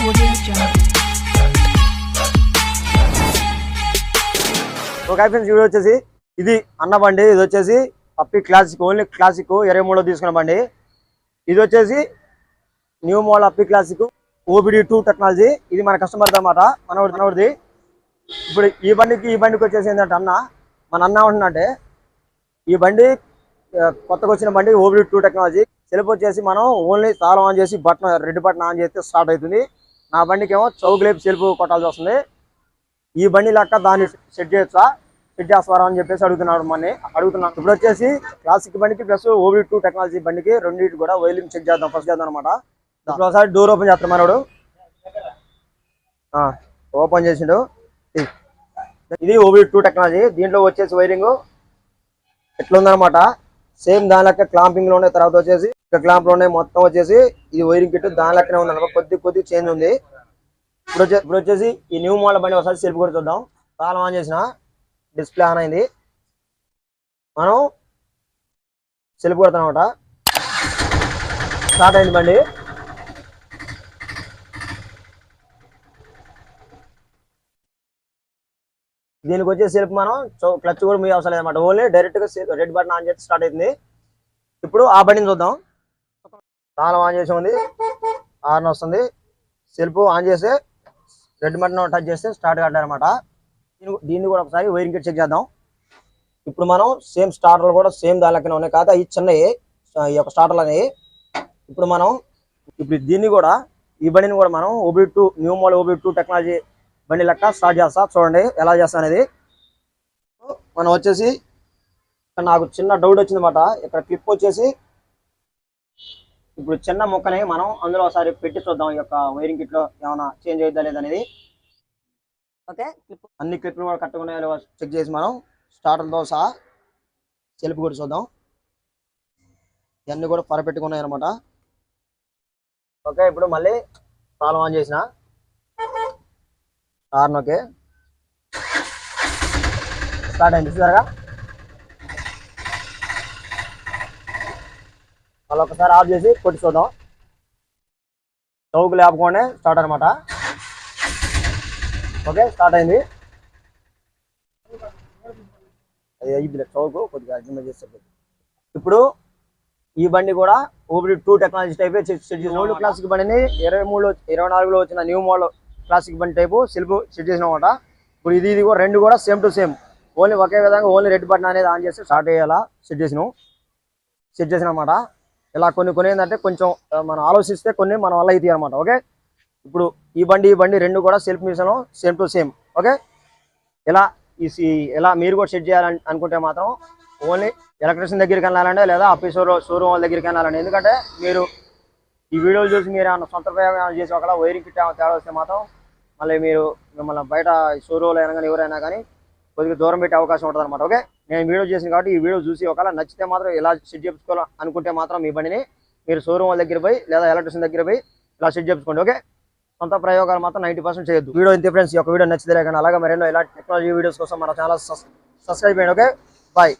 ఒక friends video వచ్చేసి ఇది అన్న బండి ఇది వచ్చేసి పప్పి క్లాసిక్ ఓన్లీ క్లాసిక్ ఇరవై మూడు తీసుకున్న బండి. ఇది వచ్చేసి న్యూ మోడల్ అప్పి క్లాసిక్ ఓబిడి టూ టెక్నాలజీ ఇది మన కస్టమర్ అన్నమాట మనవడి మనవడిది. ఇప్పుడు ఈ బండికి ఈ బండికి వచ్చేసి ఏంటంటే అన్న మన అన్న ఉంటుందంటే ఈ బండి కొత్తగా వచ్చిన బండి ఓబిడి టూ టెక్నాలజీ సెల్ఫ్ వచ్చేసి మనం ఓన్లీ తాళం ఆన్ చేసి బటన్ రెడ్ బటన్ ఆన్ చేస్తే స్టార్ట్ అవుతుంది. నా బండికి ఏమో చౌకులేపు సెల్ఫ్ కొట్టాల్సి వస్తుంది. ఈ బండి లెక్క దాన్ని సెట్ చేయొచ్చా? సెట్ చేస్తారా అని చెప్పేసి అడుగుతున్నాడు మన అడుగుతున్నాను. ఇప్పుడు వచ్చేసి క్లాసిక్ బండికి ప్లస్ ఓవీ టూ టెక్నాలజీ బండికి రెండింటి కూడా వైలింగ్ చెక్ చేద్దాం ఫస్ట్ చేద్దాం అనమాట ఇప్పుడు ఒకసారి డోర్ ఓపెన్ చేస్తాం మనోడు. ఓపెన్ చేసిండు. ఇది. ఇది ఓవీ టూ టెక్నాలజీ దీంట్లో వచ్చేసి వైరింగ్ ఎట్లుందనమాట సేమ్ దాని లెక్క క్లాంపింగ్లోనే తర్వాత వచ్చేసి క్లాంప్లోనే మొత్తం వచ్చేసి ఇది వైరింగ్ కిట్ దాని లెక్కనే ఉంది కొద్ది కొద్ది చేంజ్ ఉంది. ఇప్పుడు ఇప్పుడు వచ్చేసి ఈ న్యూ మోడల్ బండి ఒకసారి సెల్ఫ్ కూడా చూద్దాం. తాళం ఆన్ చేసిన డిస్ప్లే ఆన్ అయింది. మనం సెల్ఫ్ కొడతాం అనమాట స్టార్ట్ అయింది బండి. దీనికి వచ్చే సెల్ఫ్ మనం క్లచ్ కూడా మీ అవసరం లేదన్నమాట. ఓన్లీ డైరెక్ట్గా రెడ్ బటన్ ఆన్ చేస్తే స్టార్ట్ అవుతుంది. ఇప్పుడు ఆ బండిని చూద్దాం. తాళం ఆన్ చేసి ఉంది. ఆర్న్ వస్తుంది. సెల్ఫ్ ఆన్ చేసి రెడ్ బటన్ టచ్ చేస్తే స్టార్ట్ కట్టారనమాట దీన్ని దీన్ని కూడా ఒకసారి వైరింగ్ కిట్ చెక్ చేద్దాం. ఇప్పుడు మనం సేమ్ స్టార్టర్లు కూడా సేమ్ దాని లెక్కనే ఉన్నాయి. కాకపోతే అవి చిన్నవి. ఈ యొక్క స్టార్టర్లు అనేవి. ఇప్పుడు మనం ఇప్పుడు దీన్ని కూడా ఈ బండిని కూడా మనం OB two new model OB two technology బండి లెక్క స్టార్ట్ చేస్తా. చూడండి ఎలా చేస్తా అనేది. మనం వచ్చేసి నాకు చిన్న డౌట్ వచ్చిందన్నమాట. ఇక్కడ క్లిప్ వచ్చేసి ఇప్పుడు చిన్న ముక్కని మనం అందులో ఒకసారి పెట్టి చూద్దాం ఈ యొక్క వైరింగ్ కిట్లో ఏమైనా చేంజ్ అవుతుందా లేదా అనేది. ఓకే క్లిప్ అన్ని క్లిప్లు కూడా కట్టుకున్నాయో చెక్ చేసి మనం స్టార్టర్తో సహా సెల్ఫ్ కూడా చూద్దాం. ఇవన్నీ కూడా పరపెట్టుకున్నాయి అనమాట ఓకే ఇప్పుడు మళ్ళీ తాళం ఆన్ చేసిన. Horn okay. స్టార్ట్ అయింది చూసారా? మళ్ళీ ఒకసారి ఆఫ్ చేసి కొట్టి చూద్దాం చౌకు లేపకుండా స్టార్ట్ అనమాట ఓకే స్టార్ట్ అయింది. అది అయ్యింది చౌకు కొద్దిగా అడ్జస్ట్ చేస్తే ఇప్పుడు ఈ బండి కూడా OBD two technology type set చేసిన ఓల్డ్ క్లాసిక్ బండిని ఇరవై మూడు ఇరవై నాలుగులో వచ్చిన న్యూ మోడల్ క్లాసిక్ బండి టైపు సెల్ఫ్ సెట్ చేసిన అనమాట ఇప్పుడు ఇది ఇది కూడా రెండు కూడా సేమ్ టు సేమ్ ఓన్లీ ఒకే విధంగా ఓన్లీ రెడ్ బటన్ అనేది ఆన్ చేస్తే స్టార్ట్ అయ్యేలా సెట్ చేసినాం. సెట్ చేసిన అనమాట ఇలా కొన్ని కొన్ని ఏంటంటే కొంచెం మనం ఆలోచిస్తే కొన్ని మన వల్ల ఇది అనమాట ఓకే? ఇప్పుడు ఈ బండి ఈ బండి రెండు కూడా self machine same to same okay? ఇలా ఈ సి- ఇలా మీరు కూడా సెట్ చేయాలని అనుకుంటే మాత్రం ఓన్లీ ఎలక్ట్రిషియన్ దగ్గరికి వెళ్ళాలంటే లేదా ఆఫీస్ షోరూమ్ వాళ్ళ దగ్గరికి వెళ్ళాలండి ఎందుకంటే మీరు ఈ వీడియోలు చూసి మీరు ఏమైనా సొంత ప్రయోగం ఏమైనా చేసి ఒకలా వైరింగ్ కిట్ ఏమైనా తేడా వస్తే మాత్రం మళ్ళీ మీరు మిమ్మల్ని బయట షోరూమ్లో అయినా కానీ ఎవరైనా కానీ కొద్దిగా దూరం పెట్టే అవకాశం ఉంటుంది అనమాట ఓకే? నేను వీడియో చేసిన కాబట్టి ఈ వీడియో చూసి ఒకవేళ నచ్చితే మాత్రం ఎలా సెట్ చేసుకోవాలి అనుకుంటే మాత్రం మీ బండిని మీరు షోరూమ్ వాళ్ళ దగ్గర పోయి లేదా ఎలక్ట్రిషన్ దగ్గర పోయి ఇలా సెట్ చేసుకోండి ఓకే? సొంత ప్రయోగాలు మాత్రం నైంటీ పర్సెంట్ చేయొద్దు. వీడియో ఇంతే ఫ్రెండ్స్ ఈ యొక్క వీడియో నచ్చితే కానీ అలాగే మరెన్నో ఇలా టెక్నాలజీ వీడియోస్ కోసం మన ఛానల్ సబ్స్క్రైబ్ చేయండి ఓకే? బాయ్